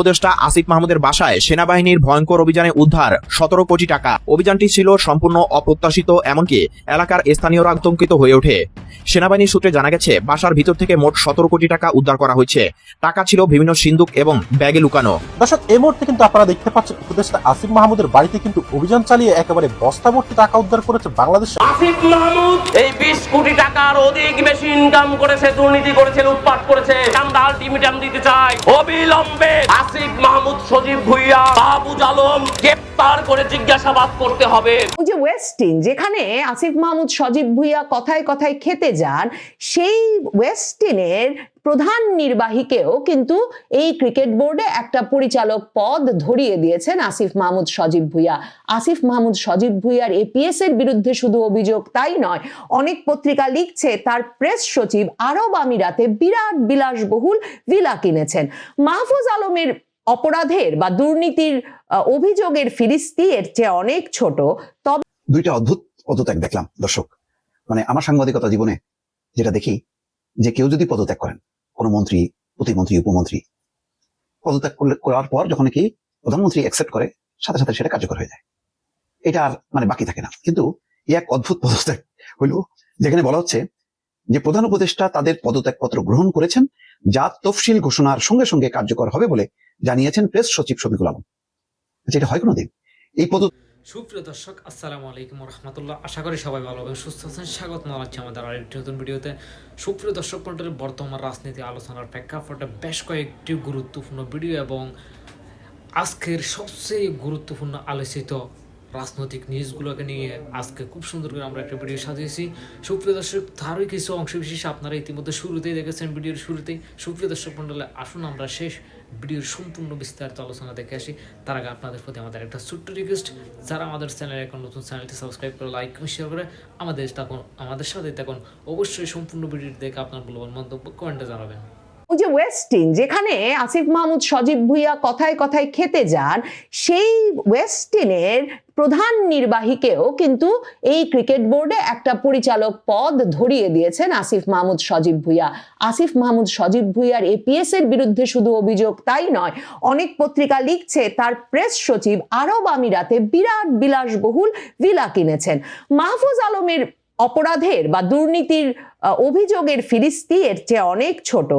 উপদেষ্টা আসিফ মাহমুদের বাসায় সেনাবাহিনীর ভয়ঙ্কর অভিযানে উদ্ধার সতেরো কোটি টাকা। অভিযানটি ছিল সম্পূর্ণ অপ্রত্যাশিত এমনকি এলাকার স্থানীয়রা আতঙ্কিত হয়ে ওঠে। সেনাবাহিনীর সূত্রে জানা গেছে বাসার ভিতর থেকে মোট সতেরো কোটি টাকা উদ্ধার করা হয়েছে। টাকা ছিল বিভিন্ন সিন্দুক এবং ব্যাগে লুকানো। দর্শক এই মুহূর্তে কিন্তু আপনারা দেখতে পাচ্ছেন উপদেষ্টা আসিফ মাহমুদের বাড়িতে কিন্তু অভিযান চালিয়ে একেবারে বস্তা ভর্তি টাকা উদ্ধার করেছে বাংলাদেশ। আসিফ মাহমুদ এই বিশ কোটি টাকার অধিক বেশি ইনকাম করেছে দুর্নীতি করেছে লুটপাট করেছে। আমরা আলটিমেটাম দিতে চাই। অবিলম্বে আসিফ মাহমুদ সজীব ভুইয়া মাহবুজ আলম গ্রেপ্তার করে জিজ্ঞাসাবাদ করতে হবে। ওই যে ওয়েস্টিন যেখানে আসিফ মাহমুদ সজীব ভুইয়া কথায় কথায় খেতে যান, সেই ওয়েস্টিনের প্রধান নির্বাহীকেও কিন্তু এই ক্রিকেট বোর্ডে একটা পরিচালক পদ ধরিয়ে দিয়েছেন আসিফ মাহমুদ সজীব ভুইয়া। আসিফ মাহমুদ সজীব ভুইয়ার এপিএস এর বিরুদ্ধে শুধু অভিযোগ তাই নয়, অনেক পত্রিকা লিখছে তার প্রেস সচিব আরব আমিরাতে বিরাট বিলাসবহুল ভিলা কিনেছেন। মাহফুজ আলমের অপরাধের বা দুর্নীতির অভিযোগের ফিরিস্তি এর চেয়ে অনেক ছোট, তবে দুইটা অদ্ভুত পদত্যাগ দেখলাম, দর্শক। মানে আমার সাংবাদিকতা জীবনে যেটা দেখি যে কেউ যদি পদত্যাগ করেন কোন মন্ত্রী প্রতিমন্ত্রী উপমন্ত্রী পদত্যাগ করলে করার পর যখন কি প্রধানমন্ত্রী অ্যাকসেপ্ট করে সাথে সাথে সেটা কার্যকর হয়ে যায়। এটা আর মানে বাকি থাকে না। কিন্তু এক অদ্ভুত পদত্যাগ হইল যেখানে বলা হচ্ছে যে প্রধান উপদেষ্টা তাদের পদত্যাগপত্র গ্রহণ করেছেন যা তফসিল ঘোষণার সঙ্গে সঙ্গে কার্যকর হবে বলে জানিয়েছেন প্রেস সচিব শফিকুল আলম। আচ্ছা, এটা হয় কোনোদিন? এই পদ সুপ্রিয় দর্শক, আসসালামু আলাইকুম রহমতুল্লাহ আশা করি সবাই ভালো এবং সুস্থ আছেন। স্বাগত জানাচ্ছি আমাদের আরেকটি নতুন ভিডিওতে। সুপ্রিয় দর্শক মন্ডলের বর্তমান রাজনীতি আলোচনার প্রেক্ষাপটে বেশ কয়েকটি গুরুত্বপূর্ণ ভিডিও এবং আজকের সবচেয়ে গুরুত্বপূর্ণ আলোচিত রাজনৈতিক নিউজগুলোকে নিয়ে আজকে খুব সুন্দর করে আমরা একটা ভিডিও সাজিয়েছি। সুপ্রিয় দর্শক, তারই কিছু অংশ বিশেষ আপনারা ইতিমধ্যে শুরুতেই দেখেছেন ভিডিওর শুরুতেই। সুপ্রিয় দর্শক মন্ডলে আসুন আমরা শেষ ভিডিওর সম্পূর্ণ বিস্তারিত আলোচনা দেখে আসি। তার আগে আপনাদের প্রতি আমাদের একটা ছোট্ট রিকোয়েস্ট যারা আমাদের চ্যানেলে এখন নতুন চ্যানেলটি সাবস্ক্রাইব করে লাইক শেয়ার করে আমাদের তখন আমাদের সাথে তখন অবশ্যই সম্পূর্ণ ভিডিওটি দেখে আপনার মূল্যবান মন্তব্য কমেন্টে জানাবেন। ওই যে ওয়েস্টিন যেখানে আসিফ মাহমুদ, সজীব ভুইয়া কথায় কথায় খেতে যান, সেই ওয়েস্টিনের প্রধান নির্বাহীকেও কিন্তু এই ক্রিকেট বোর্ডে একটা পরিচালক পদ ধরিয়ে দিয়েছেন আসিফ মাহমুদ, সজীব ভুইয়া। আসিফ মাহমুদ, সজীব ভুইয়ার এপিএস এর বিরুদ্ধে শুধু অভিযোগ তাই নয়, অনেক পত্রিকা লিখছে তার প্রেস সচিব আরব আমিরাতে বিরাট বিলাসবহুল ভিলা কিনেছেন। মাহফুজ আলমের অপরাধের বা দুর্নীতির অভিযোগের ফিরিস্তি এর চেয়ে অনেক ছোট।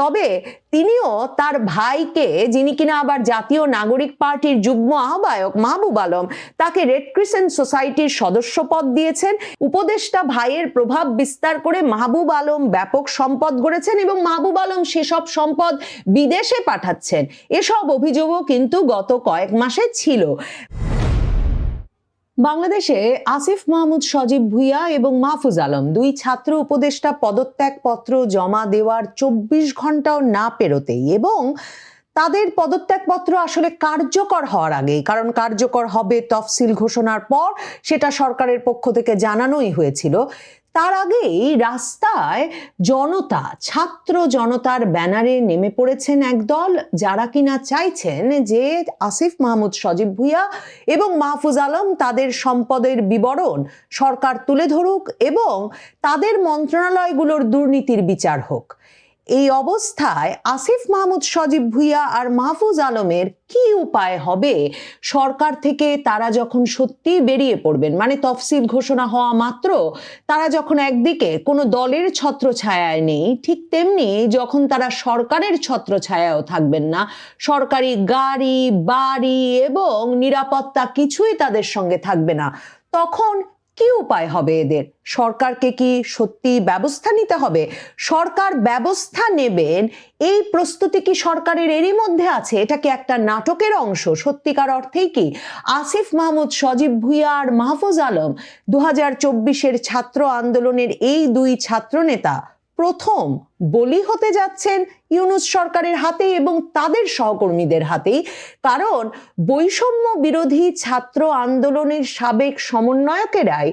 তবে তিনিও তার ভাইকে, যিনি কিনা আবার জাতীয় নাগরিক পার্টির যুগ্ম আহ্বায়ক মাহবুব আলম, তাকে রেড ক্রিসেন্ট সোসাইটির সদস্য পদ দিয়েছেন। উপদেষ্টা ভাইয়ের প্রভাব বিস্তার করে মাহবুব আলম ব্যাপক সম্পদ গড়েছেন এবং মাহবুব আলম সেসব সম্পদ বিদেশে পাঠাচ্ছেন। এসব অভিযোগও কিন্তু গত কয়েক মাসে ছিল। বাংলাদেশে আসিফ মাহমুদ, সজীব ভুইয়া এবং মাহফুজ আলম দুই ছাত্র উপদেষ্টা পদত্যাগপত্র জমা দেওয়ার চব্বিশ ঘন্টাও না পেরোতেই এবং তাদের পদত্যাগপত্র আসলে কার্যকর হওয়ার আগেই, কারণ কার্যকর হবে তফসিল ঘোষণার পর, সেটা সরকারের পক্ষ থেকে জানানোই হয়েছিল। তার আগেই রাস্তায় জনতা, ছাত্র জনতার ব্যানারে নেমে পড়েছেন একদল যারা কিনা চাইছেন যে আসিফ মাহমুদ সজীব ভুইয়া এবং মাহফুজ আলম তাদের সম্পদের বিবরণ সরকার তুলে ধরুক এবং তাদের মন্ত্রণালয়গুলোর দুর্নীতির বিচার হোক। এই অবস্থায় আসিফ মাহমুদ সজীব ভুইয়া আর মাহফুজ আলমের কি উপায় হবে? সরকার থেকে তারা যখন সত্যি বেরিয়ে পড়বেন মানে তফসিল ঘোষণা হওয়া মাত্র, তারা যখন একদিকে কোনো দলের ছত্র ছায়ায় নেই, ঠিক তেমনি যখন তারা সরকারের ছত্র ছায়াও থাকবেন না, সরকারি গাড়ি, বাড়ি এবং নিরাপত্তা কিছুই তাদের সঙ্গে থাকবে না, তখন কি উপায় হবে এদের? সরকারকে কি সত্যি ব্যবস্থা নিতে হবে? সরকার ব্যবস্থা নেবেন, এই প্রস্তুতি কি সরকারের এরই মধ্যে আছে? এটা কি একটা নাটকের অংশ? সত্যিকার অর্থেই কি? আসিফ মাহমুদ, সজীব ভুইয়া আর মাহফুজ আলম দু হাজার ছাত্র আন্দোলনের এই দুই ছাত্রনেতা প্রথম বলি হতে যাচ্ছেন ইউনুস সরকারের হাতে এবং তাদের সহকর্মীদের হাতেই। কারণ বৈষম্য বিরোধী ছাত্র আন্দোলনের সাবেক সমন্বয়কেরাই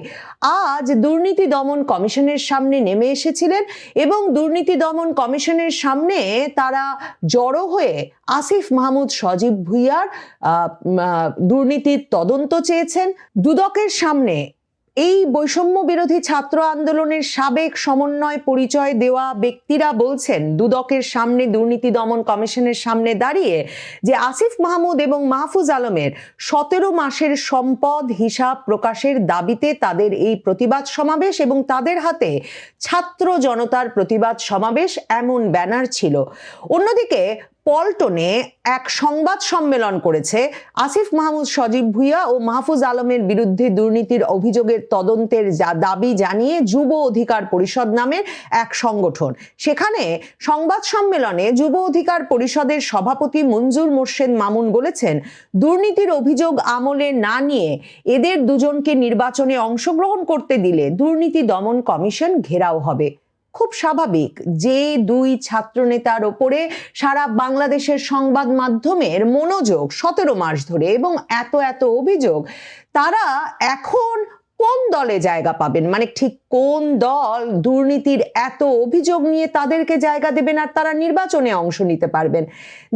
আজ দুর্নীতি দমন কমিশনের সামনে নেমে এসেছিলেন এবং দুর্নীতি দমন কমিশনের সামনে তারা জড়ো হয়ে আসিফ মাহমুদ, সজীব ভুইয়ার দুর্নীতির তদন্ত চেয়েছেন। দুদকের সামনে এই বৈষম্য বিরোধী ছাত্র আন্দোলনের সাবেক সমন্বয় পরিচয় দেওয়া ব্যক্তিরা বলছেন, দুদকের সামনে দুর্নীতি দমন কমিশনের সামনে দাঁড়িয়ে যে আসিফ মাহমুদ এবং মাহফুজ আলমের সতেরো মাসের সম্পদ হিসাব প্রকাশের দাবিতে তাদের এই প্রতিবাদ সমাবেশ এবং তাদের হাতে ছাত্র জনতার প্রতিবাদ সমাবেশ এমন ব্যানার ছিল। অন্যদিকে পল্টনে এক সংবাদ সম্মেলন করেছে আসিফ মাহমুদ সজীব ভুইয়া ও মাহফুজ আলমের বিরুদ্ধে দুর্নীতির অভিযোগের তদন্তের দাবি জানিয়ে যুব অধিকার পরিষদ নামের এক সংগঠন। সেখানে সংবাদ সম্মেলনে যুব অধিকার পরিষদের সভাপতি মঞ্জুর মোর্শেদ মামুন বলেছেন, দুর্নীতির অভিযোগ আমলে না নিয়ে এদের দুজনকে নির্বাচনে অংশগ্রহণ করতে দিলে দুর্নীতি দমন কমিশন ঘেরাও হবে। খুব স্বাভাবিক যে দুই ছাত্রনেতার ওপরে সারা বাংলাদেশের সংবাদ মাধ্যমের মনোযোগ সতেরো মাস ধরে এবং এত এত অভিযোগ, তারা এখন কোন দলে জায়গা পাবেন? মানে ঠিক কোন দল দুর্নীতির এত অভিযোগ নিয়ে তাদেরকে জায়গা দেবেন আর তারা নির্বাচনে অংশ নিতে পারবেন?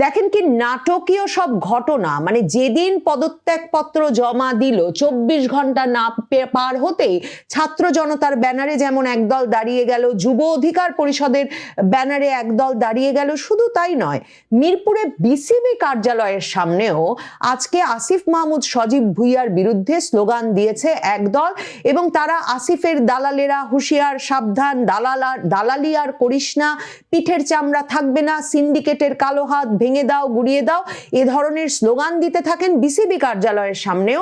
দেখেন কি নাটকীয় সব ঘটনা মানে যেদিন পদত্যাগপত্র জমা দিল, চব্বিশ ঘণ্টা না পার হতেই ছাত্র জনতার ব্যানারে যেমন একদল দাঁড়িয়ে গেল, যুব অধিকার পরিষদের ব্যানারে একদল দাঁড়িয়ে গেল, শুধু তাই নয়, মিরপুরে বিসিবি কার্যালয়ের সামনেও আজকে আসিফ মাহমুদ সজীব ভুইয়ার বিরুদ্ধে স্লোগান দিয়েছে একদল এবং তারা আসিফের দালালেরা হুঁশিয়ার, সাবধান, দালালা, দালালি আর করিস না, পিঠের চামড়া থাকবে না, সিন্ডিকেটের কালো হাত ভেঙে দাও, গুড়িয়ে দাও। এ ধরনের স্লোগান দিতে থাকেন বিসিবি কার্যালয়ের সামনেও।